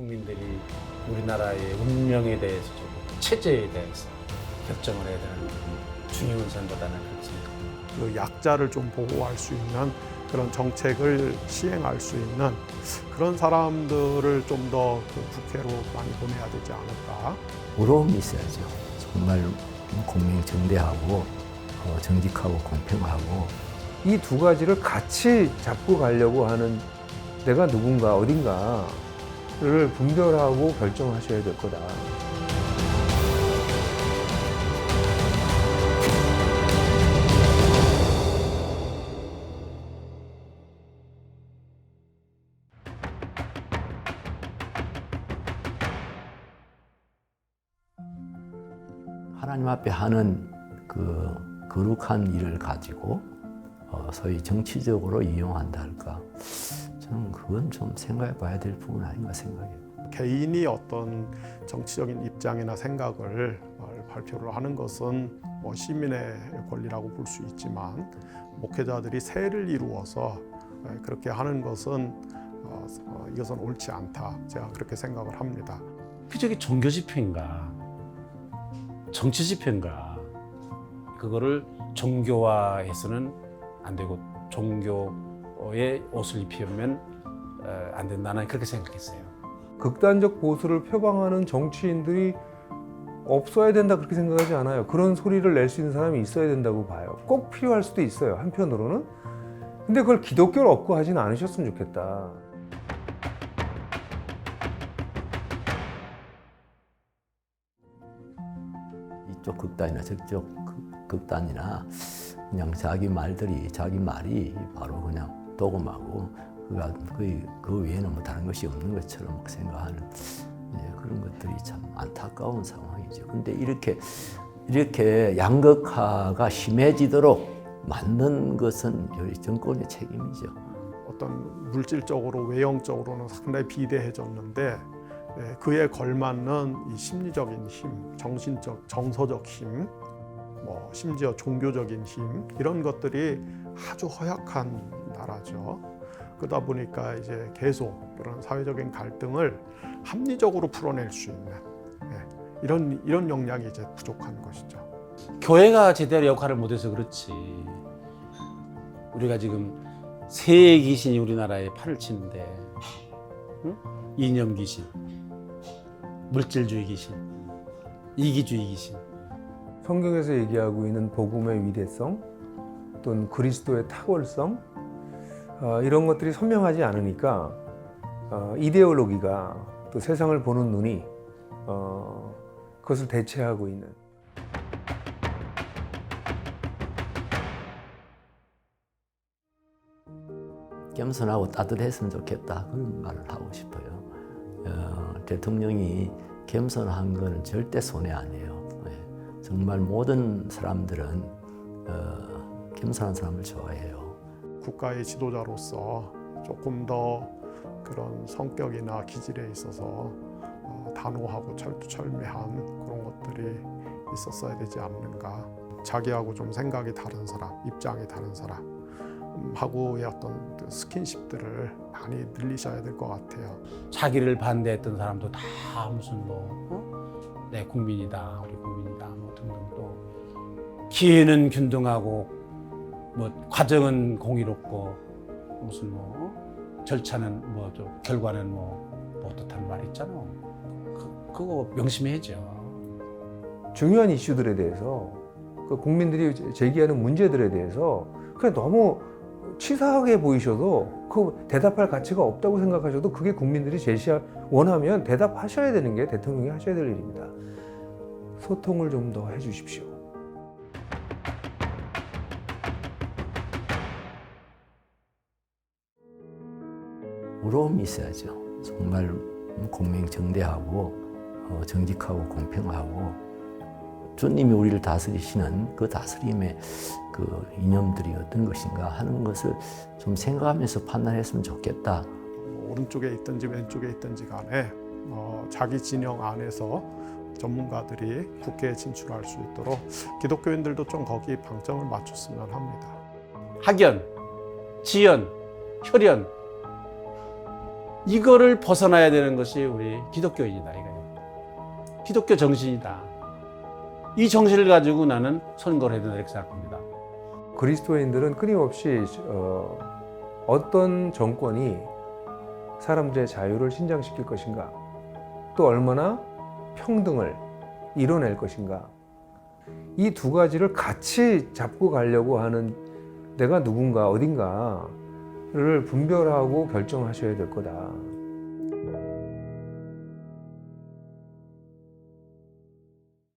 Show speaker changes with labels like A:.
A: 국민들이 우리나라의 운명에 대해서 좀 체제에 대해서 결정을 해야 되는 중요한 선거다는 그렇게 생각합니다.
B: 그 약자를 좀 보호할 수 있는 그런 정책을 시행할 수 있는 그런 사람들을 좀 더 그 국회로 많이 보내야 되지 않을까.
C: 부러움이 있어야죠. 정말 공명정대하고 어, 정직하고 공평하고
D: 이 두 가지를 같이 잡고 가려고 하는 내가 누군가 어딘가 를 분별하고 결정하셔야 될 거다.
C: 하나님 앞에 하는 그 거룩한 일을 가지고 어, 소위 정치적으로 이용한다 할까? 저는 그건 좀 생각해 봐야 될 부분 아닌가 생각해요.
B: 개인이 어떤 정치적인 입장이나 생각을 어, 발표를 하는 것은 뭐 시민의 권리라고 볼 수 있지만 목회자들이 세를 이루어서 에, 그렇게 하는 것은 어, 어, 이것은 옳지 않다. 제가 그렇게 생각을 합니다.
A: 그 저게 종교 집회인가 정치 집회인가 그거를 종교화해서는 안 되고 종교 의 옷을 입히면 어, 안 된다는 그렇게 생각했어요.
D: 극단적 보수를 표방하는 정치인들이 없어야 된다 그렇게 생각하지 않아요. 그런 소리를 낼 수 있는 사람이 있어야 된다고 봐요. 꼭 필요할 수도 있어요. 한편으로는. 근데 그걸 기독교를 얻고 하진 않으셨으면 좋겠다.
C: 이쪽 극단이나 저쪽 극- 극단이나 그냥 자기 말들이 자기 말이 바로 그냥 도금하고 그가 그, 그 외에는 뭐 다른 것이 없는 것처럼 막 생각하는 예, 그런 것들이 참 안타까운 상황이죠. 근데 이렇게 이렇게 양극화가 심해지도록 만든 것은 정권의 책임이죠.
B: 어떤 물질적으로 외형적으로는 상당히 비대해졌는데 예, 그에 걸맞는 이 심리적인 힘, 정신적, 정서적 힘, 뭐 심지어 종교적인 힘 이런 것들이 아주 허약한 나라죠. 그러다 보니까 이제 계속 그런 사회적인 갈등을 합리적으로 풀어낼 수 있는 예, 이런 이런 역량이 이제 부족한 것이죠.
A: 교회가 제대로 역할을 못해서 그렇지. 우리가 지금 새 귀신이 우리나라에 팔을 치는데, 응? 이념 귀신, 물질주의 귀신, 이기주의 귀신.
D: 성경에서 얘기하고 있는 복음의 위대성 또는 그리스도의 탁월성 어, 이런 것들이 선명하지 않으니까 어, 이데올로기가 또 세상을 보는 눈이 어, 그것을 대체하고 있는
C: 겸손하고 따뜻했으면 좋겠다 그런 말을 하고 싶어요. 어, 대통령이 겸손한 거는 절대 손해 아니에요. 예. 정말 모든 사람들은 어, 겸손한 사람을 좋아해요.
B: 국가의 지도자로서 조금 더 그런 성격이나 기질에 있어서 어, 단호하고 철두철미한 그런 것들이 있었어야 되지 않는가. 자기하고 좀 생각이 다른 사람, 입장이 다른 사람 음, 하고의 어떤 그 스킨십들을 많이 늘리셔야 될 것 같아요.
A: 자기를 반대했던 사람도 다 무슨 뭐, 어? 내 국민이다, 우리 국민이다, 뭐 등등 또. 기회는 균등하고, 뭐, 과정은 공의롭고, 무슨 뭐, 어? 절차는 뭐, 저, 결과는 뭐, 뭐 어떻다는 말 있잖아. 그, 그거 명심해야죠.
D: 중요한 이슈들에 대해서 그 국민들이 제기하는 문제들에 대해서 그냥 너무 치사하게 보이셔도 그 대답할 가치가 없다고 생각하셔도 그게 국민들이 제시 원하면 대답하셔야 되는 게 대통령이 하셔야 될 일입니다. 소통을 좀 더 해주십시오.
C: 부러움이 있어야죠. 정말 공명정대하고 어, 정직하고 공평하고 주님이 우리를 다스리시는 그 다스림의 그 이념들이 어떤 것인가 하는 것을 좀 생각하면서 판단했으면 좋겠다.
B: 뭐 오른쪽에 있든지 왼쪽에 있든지 간에 어, 자기 진영 안에서 전문가들이 국회에 진출할 수 있도록 기독교인들도 좀 거기 방점을 맞췄으면 합니다.
A: 학연, 지연, 혈연, 이거를 벗어나야 되는 것이 우리 기독교인이다 이거예요. 기독교 정신이다. 이 정신을 가지고 나는 선거를 해야 된다 이렇게 생각합니다.
D: 그리스도인들은 끊임없이 어, 어떤 정권이 사람들의 자유를 신장시킬 것인가, 또 얼마나 평등을 이뤄낼 것인가, 이 두 가지를 같이 잡고 가려고 하는 내가 누군가 어딘가 를 분별하고 결정하셔야 될 거다.